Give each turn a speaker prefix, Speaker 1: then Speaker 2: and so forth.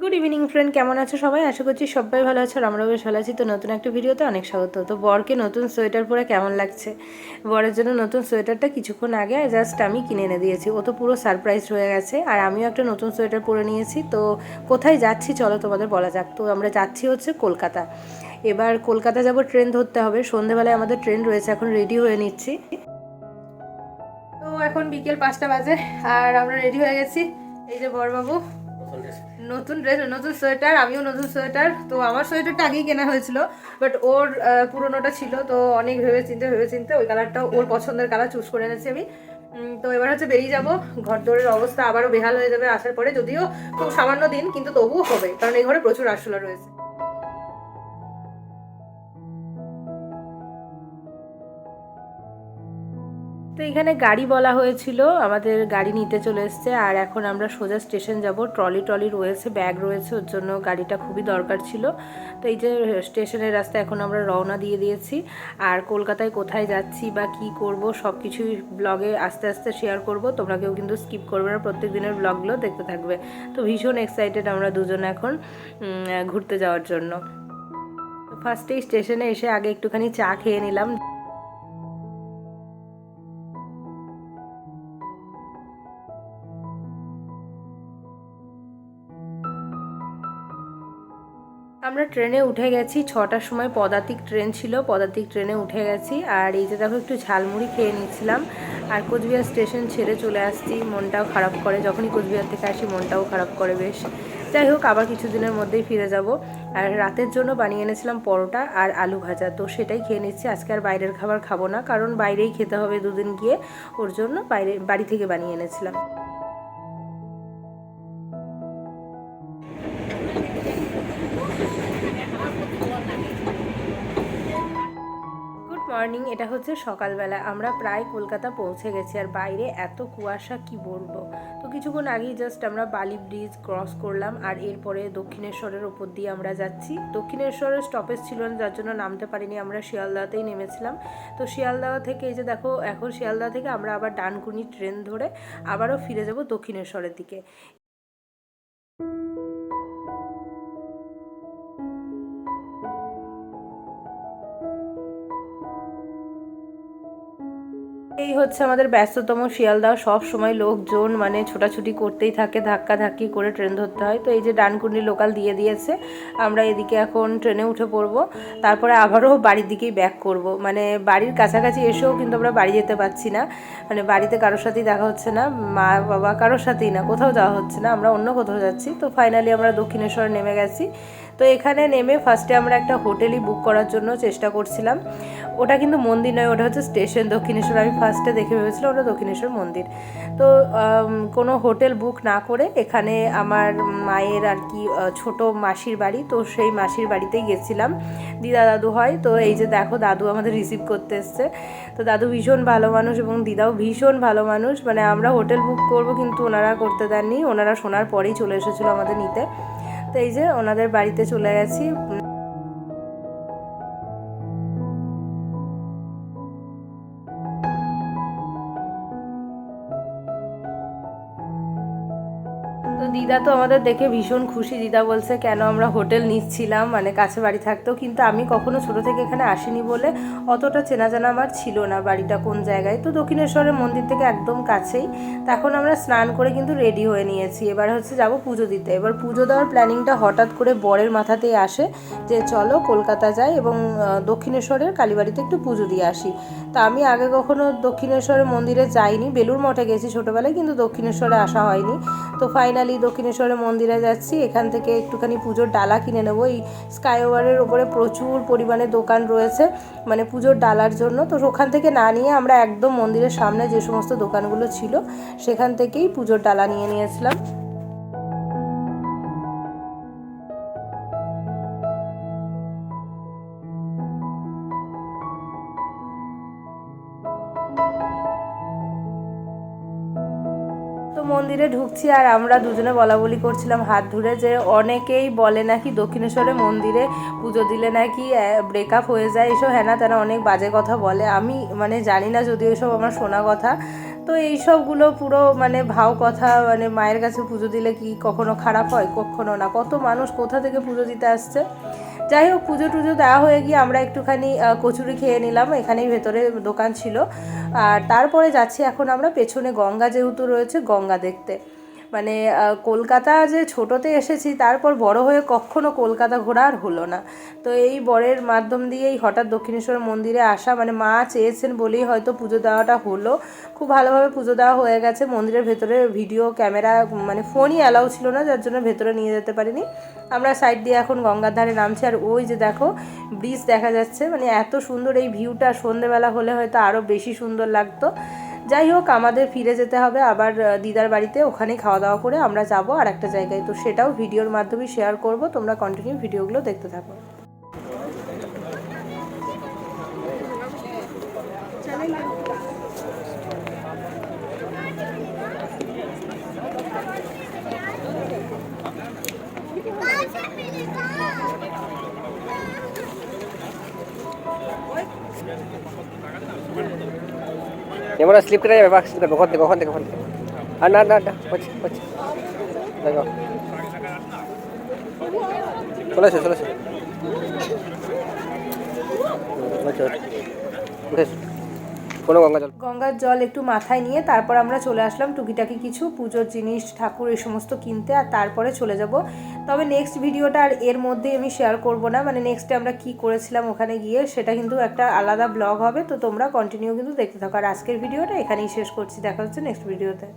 Speaker 1: Good evening friend কেমন আছো সবাই? আশা করছি সবাই ভালো আছো আর আমরাও বেশ ভালো আছি। তো নতুন একটা ভিডিওতে অনেক স্বাগত। তো বরকে নতুন সোয়েটার পরে কেমন লাগছে? বরের জন্য নতুন সোয়েটারটা কিছুক্ষণ আগে জাস্ট আমি কিনে এনে দিয়েছি। ও তো পুরো সারপ্রাইজ হয়ে গেছে। আর আমিও একটা নতুন সোয়েটার পরে নিয়েছি। তো কোথায় যাচ্ছি চলো তোমাদের বলা যাক। তো আমরা যাচ্ছি হচ্ছে কলকাতা। এবার কলকাতা যাব, ট্রেন ধরতে হবে। সন্ধেবেলায় আমাদের ট্রেন রয়েছে, এখন রেডি হয়ে নিচ্ছি। এখন বিকেল পাঁচটা বাজে আর আমরা রেডি হয়ে গেছি। এই যে বরবাবু নতুন ড্রেস নতুন সোয়েটার আমিও নতুন সোয়েটার তো আমার সোয়েটারটা আগেই কেনা হয়েছিল বাট ওর পুরোনোটা ছিল তো অনেক ভেবে চিনতে ভেবে চিনতে ওই কালারটা ওর পছন্দের কালার চুজ করে এনেছি আমি। তো এবার হচ্ছে বেরিয়ে যাব ঘর দৌড়ের অবস্থা আবারও বেহাল হয়ে যাবে আসার পরে যদিও খুব সামান্য দিন কিন্তু তবুও হবে কারণ এই ঘরে প্রচুর আরশোলা রয়েছে। তো এখানে গাড়ি বলা হয়েছিল, আমাদের গাড়ি নিতে চলে এসছে, আর এখন আমরা সোজা স্টেশন যাব। ট্রলি ট্রলি রয়েছে, ব্যাগ রয়েছে, ওর জন্য গাড়িটা খুবই দরকার ছিল। তো এই যে স্টেশনের রাস্তা এখন আমরা রওনা দিয়ে দিয়েছি, আর কলকাতায় কোথায় যাচ্ছি বা কি করব সব কিছুই ব্লগে আস্তে আস্তে শেয়ার করব। তোমরা কেউ কিন্তু স্কিপ করবে না, প্রত্যেক দিনের ব্লগগুলো দেখতে থাকবে। তো ভীষণ এক্সাইটেড আমরা দুজন এখন ঘুরতে যাওয়ার জন্য। ফার্স্টেই স্টেশনে এসে আগে একটুখানি চা খেয়ে নিলাম। আমরা ট্রেনে উঠে গেছি, ছটার সময় পদাতিক ট্রেন ছিল, পদাতিক ট্রেনে উঠে গেছি। আর এই যে দেখো, একটু ঝালমুড়ি খেয়ে নিচ্ছিলাম। আর কোচবিহার স্টেশন ছেড়ে চলে আসছি, মনটাও খারাপ করে। যখনই কোচবিহার থেকে আসি, মনটাও খারাপ করে বেশ। যাই হোক, আবার কিছুদিনের মধ্যেই ফিরে যাব। আর রাতের জন্য বানিয়ে এনেছিলাম পরোটা আর আলু ভাজা। তো সেটাই খেয়ে নিচ্ছি। আজকে আর বাইরের খাবার খাব না, কারণ বাইরেই খেতে হবে দুদিন গিয়ে। ওর জন্য বাইরে, বাড়ি থেকে বানিয়ে এনেছিলাম। মর্নিং, এটা হচ্ছে সকালবেলা। আমরা প্রায় কলকাতা পৌঁছে গেছি, আর বাইরে এত কুয়াশা, কি বলব? তো কিছুক্ষণ আগেই জাস্ট আমরা বালি ব্রিজ ক্রস করলাম, আর এরপরে দক্ষিণেশ্বরের ওপর দিয়ে আমরা যাচ্ছি। দক্ষিণেশ্বরের স্টপেজ ছিল না, যার জন্য নামতে পারিনি, আমরা শিয়ালদাতেই নেমেছিলাম। তো শিয়ালদা থেকে এই যে দেখো, এখন শিয়ালদা থেকে আমরা আবার ডানকুনি ট্রেন ধরে আবারও ফিরে যাব দক্ষিণেশ্বরের দিকে। এই হচ্ছে আমাদের ব্যস্ততম শিয়ালদা। সব সময় লোকজন মানে ছোটাছুটি করতেই থাকে, ধাক্কা ধাক্কি করে ট্রেন ধরতে হয়। তো এই যে ডানকুনি লোকাল দিয়ে দিয়েছে, আমরা এদিকে এখন ট্রেনে উঠে পড়ব। তারপরে আবারও বাড়ির দিকেই ব্যাক করব। মানে বাড়ির কাছাকাছি এসেও কিন্তু আমরা বাড়ি যেতে পারছি না। মানে বাড়িতে কারোর সাথেই দেখা হচ্ছে না, মা, বাবা কারোর সাথেই না, কোথাও যাওয়া হচ্ছে না। আমরা অন্য কোথাও যাচ্ছি। তো ফাইনালি আমরা দক্ষিণেশ্বর নেমে গেছি। তো এখানে নেমে ফার্স্টে আমরা একটা হোটেলই বুক করার জন্য চেষ্টা করছিলাম। ওটা কিন্তু মন্দির নয়, ওটা হচ্ছে স্টেশন দক্ষিণেশ্বর। আমি ফার্স্টে দেখে ভেবেছিলাম ওটা দক্ষিণেশ্বর মন্দির। তো কোনো হোটেল বুক না করে এখানে আমার মায়ের আর কি ছোট মাসির বাড়ি, তো সেই মাসির বাড়িতেই গেছিলাম। দিদা দাদু হয়, তো এই যে দেখো দাদু আমাদের রিসিভ করতে এসছে। তো দাদু ভীষণ ভালো মানুষ এবং দিদাও ভীষণ ভালো মানুষ। মানে আমরা হোটেল বুক করব কিন্তু ওনারা করতে দেননি, ওনারা শোনার পরেই চলে এসেছিল আমাদের নিতে। তো এই যে ওনাদের বাড়িতে চলে গেছি। তো দিদা তো আমাদের দেখে ভীষণ খুশি। দিদা বলছে, কেন আমরা হোটেল নিচ্ছিলাম? মানে কাছে বাড়ি থাকতো। কিন্তু আমি কখনো ছোট থেকে এখানে আসিনি বলে অতটা চেনা জানা আমার ছিল না বাড়িটা কোন জায়গায়। তো দক্ষিণেশ্বরের মন্দির থেকে একদম কাছেই। তখন আমরা স্নান করে কিন্তু রেডি হয়ে নিয়েছি। এবার হচ্ছে যাব পুজো দিতে। এবার পুজো দেওয়ার প্ল্যানিংটা হঠাৎ করে বরের মাথাতেই আসে যে, চলো কলকাতা যাই এবং দক্ষিণেশ্বরের কালীবাড়িতে একটু পুজো দিয়ে আসি। তা আমি আগে কখনো দক্ষিণেশ্বরের মন্দিরে যাইনি। বেলুর মঠে গেছি ছোটোবেলায়, কিন্তু দক্ষিণেশ্বরে আসা হয়নি। তো ফাইনালি দক্ষিণেশ্বরের মন্দিরে যাচ্ছি। এখান থেকে একটুখানি পুজোর ডালা কিনে নেব। এই স্কাইওভারের ওপরে প্রচুর পরিমাণে দোকান রয়েছে মানে পুজোর ডালার জন্য। তো ওখান থেকে না নিয়ে আমরা একদম মন্দিরের সামনে যে সমস্ত দোকানগুলো ছিল, সেখান থেকেই পুজোর ডালা নিয়ে নিয়েছিলাম। মন্দিরে ঢুকছি আর আমরা দুজনে বলা বলি করছিলাম হাত ধরে যে অনেকেই বলে নাকি দক্ষিণেশ্বরে মন্দিরে পুজো দিলে নাকি ব্রেকআপ হয়ে যায়। এসব হ্যানা তেনা অনেক বাজে কথা বলে। আমি মানে জানি না যদিও এসব আমার শোনা কথা। তো এই সবগুলো পুরো মানে ভাও কথা মানে মায়ের কাছে পুজো দিলে কি কখনো খারাপ হয়, কখনো না? কত মানুষ কোথা থেকে পুজো দিতে আসছে? যাই হোক, পুজো টুজো দেওয়া হয়ে গিয়ে আমরা একটুখানি কচুরি খেয়ে নিলাম। এখানেই ভেতরে দোকান ছিল। আর তারপরে যাচ্ছি এখন আমরা, পেছনে গঙ্গা যেহেতু রয়েছে, গঙ্গা দেখতে। মানে কলকাতা যে ছোটোতে এসেছি, তারপর বড় হয়ে কখনো কলকাতা ঘোরা আর হলো না। তো এই বরের মাধ্যম দিয়েই হঠাৎ দক্ষিণেশ্বর মন্দিরে আসা মানে মা চেয়েছেন বলেই হয়তো পুজো দেওয়াটা হলো। খুব ভালোভাবে পুজো দেওয়া হয়ে গেছে, মন্দিরের ভেতরে ভিডিও, ক্যামেরা মানে ফোনই অ্যালাউ ছিল না, যার জন্য ভেতরে নিয়ে যেতে পারিনি। আমরা সাইড দিয়ে এখন গঙ্গার ধারে নামছি, আর ওই যে দেখো, ব্রিজ দেখা যাচ্ছে। মানে এত সুন্দর এই ভিউটা, সন্ধেবেলা হলে হয়তো আরও বেশি সুন্দর লাগতো। যাই হোক, আমাদের ফিরে যেতে হবে আবার দিদার বাড়িতে ওখানেই খাওয়া দাওয়া করে আমরা যাব আর একটা জায়গায়। তো সেটাও ভিডিওর মাধ্যমে শেয়ার করব, তোমরা কন্টিনিউ ভিডিওগুলো দেখতে থাকো।
Speaker 2: এমন স্লিপ করে যাবে বাক স্লিপ করবে ওখান থেকে ওখান থেকে ওখান থেকে আর না না না হচ্ছে হচ্ছে দেখো চলেছে চলেছে হচ্ছে উঠেছে কোনো গঙ্গা জল?
Speaker 1: গঙ্গার জল একটু মাথায় নিয়ে তারপর আমরা চলে আসলাম টুকিটাকি কিছু পুজোর জিনিস, ঠাকুর এই সমস্ত কিনতে আর তারপরে চলে যাব। তবে নেক্সট ভিডিওটা আর এর মধ্যেই আমি শেয়ার করব না মানে নেক্সটে আমরা কি করেছিলাম ওখানে গিয়ে সেটা কিন্তু একটা আলাদা ব্লগ হবে, তো তোমরা কন্টিনিউ কিন্তু দেখতে থাকো। আর আজকের ভিডিওটা এখানেই শেষ করছি, দেখা হচ্ছে নেক্সট ভিডিওতে